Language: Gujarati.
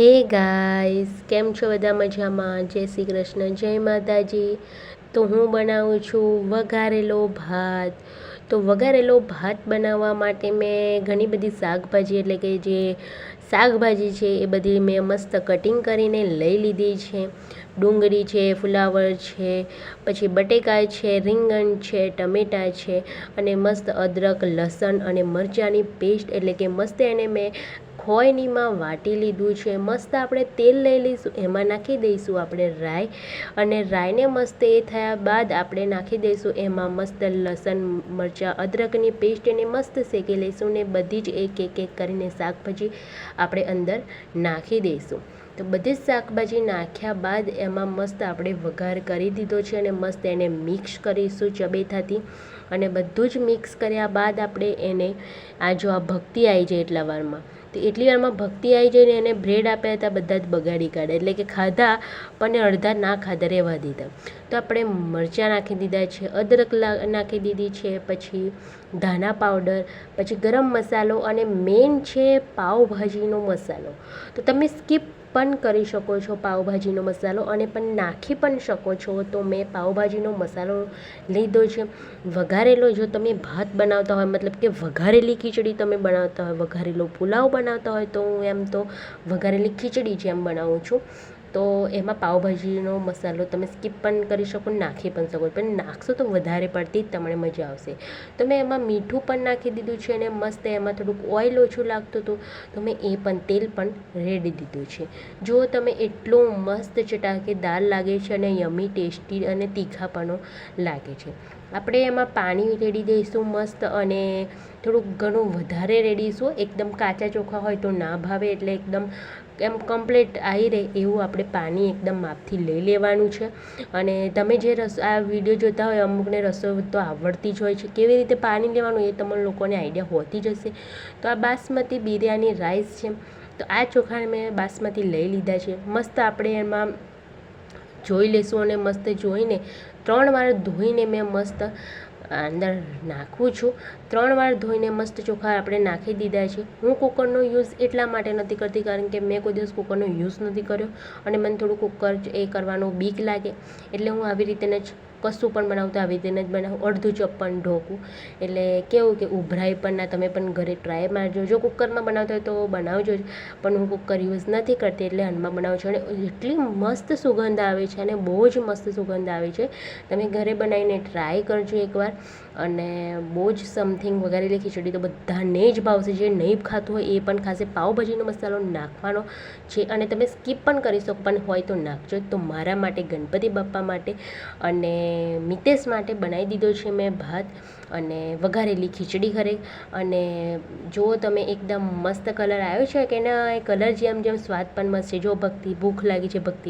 હે ગાઈસ, કેમ છો બધા મજામાં? જય શ્રી કૃષ્ણ, જય માતાજી. તો હું બનાવું છું વઘારેલો ભાત. તો વઘારેલો ભાત બનાવવા માટે મેં ઘણી બધી શાકભાજી, એટલે કે જે શાકભાજી છે એ બધી મેં મસ્ત કટિંગ કરીને લઈ લીધી છે. ડુંગળી છે, ફુલાવર છે, પછી બટેકા છે, રીંગણ છે ટમેટાં છે અને મસ્ત અદરક, લસણ અને મરચાંની પેસ્ટ એટલે કે મસ્ત એને મેં ખોયનીમાં વાટી લીધું છે. મસ્ત આપણે તેલ લઈ લઈશું, એમાં નાખી દઈશું આપણે રાઈ અને રાઈને મસ્ત એ થયા બાદ આપણે નાખી દઈશું એમાં મસ્ત લસણ, મરચાં, અદરકની પેસ્ટ એને મસ્ત શેકી લઈશું ને બધી જ એક એક એક કરીને શાકભાજી આપણે અંદર નાખી દઈશું. તો બધી જ શાકભાજી નાખ્યા બાદ એમાં મસ્ત આપણે વઘાર કરી દીધો છે અને મસ્ત એને મિક્સ કરીશું ચબેથાથી. અને બધું જ મિક્સ કર્યા બાદ આપણે એને આ જો આ ભક્તિ આવી જાય એટલા વારમાં, તો એટલી વારમાં ભક્તિ આવી જઈને એને બ્રેડ આપ્યા હતા બધા જ બગાડી કાઢે. એટલે કે ખાધા, પણ અડધા ના ખાધા, રહેવા દીધા. તો આપણે મરચાં નાખી દીધા છે, અદરક નાખી દીધી છે, પછી ધાણા પાવડર, પછી ગરમ મસાલો અને મેન છે પાવભાજીનો મસાલો. તો તમે સ્કીપ પણ કરી શકો છો પાવભાજીનો મસાલો અને પણ નાખી પણ શકો છો. તો મેં પાઉભાજીનો મસાલો લીધો છે. વઘારેલો, જો તમે ભાત બનાવતા હોય, મતલબ કે વઘારેલી ખીચડી તમે બનાવતા હોય, વઘારેલો પુલાવ બનાવતા હોય, તો હું એમ તો વઘારેલી ખીચડી જેમ બનાવું છું. તો એમાં પાઉંભાજીનો મસાલો તમે સ્કીપ પણ કરી શકો, નાખી પણ શકો, પણ નાખશો તો વધારે પડતી તમને મજા આવશે. તો મેં એમાં મીઠું પણ નાખી દીધું છે અને મસ્ત એમાં થોડુંક ઓઇલ ઓછું લાગતું હતું, તો મેં એ પણ તેલ પણ રેડી દીધું છે. જો તમે એટલું મસ્ત ચટાકેદાર લાગે છે અને યમી, ટેસ્ટી અને તીખાપણો લાગે છે. આપણે એમાં પાણી રેડી દઈશું મસ્ત અને થોડુંક ઘણું વધારે રેડીશું, એકદમ કાચા ચોખા હોય તો ના ભાવે એટલે એકદમ એમ કમ્પ્લીટ આવી રહે એવું આપણે પાણી એકદમ માપથી લઈ લેવાનું છે. અને તમે જે રસ, આ વીડિયો જોતા હોય, અમુકને રસોઈ તો આવડતી જ હોય છે. કેવી રીતે પાણી લેવાનું એ તમને લોકોને આઈડિયા હોતી જ હશે. તો આ બાસમતી બિરયાની રાઈસ છે. તો આ ચોખાને મેં બાસમતી લઈ લીધા છે. મસ્ત આપણે એમાં જોઈ લઈશું અને મસ્ત જોઈને ત્રણ વાર ધોઈને મેં મસ્ત અંદર નાખું છું. ત્રણ વાર ધોઈને મસ્ત ચોખા આપણે નાખી દીધા છે. હું કુકરનો યુઝ એટલા માટે નથી કરતી કારણ કે મેં કોઈ દિવસ કુકરનો યુઝ નથી કર્યો અને મને થોડું કુકર એ કરવાનું બીક લાગે. એટલે હું આવી રીતે જ કશું પણ બનાવતા આવી રીતે જ બનાવું. અડધું ચપ્પન ઢોકું. એટલે કેવું કે ઉભરાય પણ ના, તમે પણ ઘરે ટ્રાય મારજો. જો કુકરમાં બનાવતા હોય તો બનાવજો જ. પણ હું કુકર યુઝ નથી કરતી એટલે હનમાં બનાવું છું. અને એટલી મસ્ત સુગંધ આવે છે અને બહુ જ મસ્ત સુગંધ આવે છે. તમે ઘરે બનાવીને ટ્રાય કરજો એકવાર. અને બહુ જ સમથિંગ વઘારેલી ખીચડી તો બધાને જ ભાવશે. જે નહીં ખાતું હોય એ પણ ખાશે. પાવભાજીનો મસાલો નાખવાનો છે અને તમે સ્કીપ પણ કરી શકો, પણ હોય તો નાખજો. તો મારા માટે, ગણપતિ બાપ્પા માટે. અને મિતેશ માટે બનાવી દીધો છે મેં ભાત અને વઘારેલી ખીચડી ઘરે અને જો તમે એકદમ મસ્ત કલર આવ્યો છે, કે એના એ કલર જેમ જેમ સ્વાદ પણ મસ્ત છે જો ભક્તિ ભૂખ લાગી છે ભક્તિ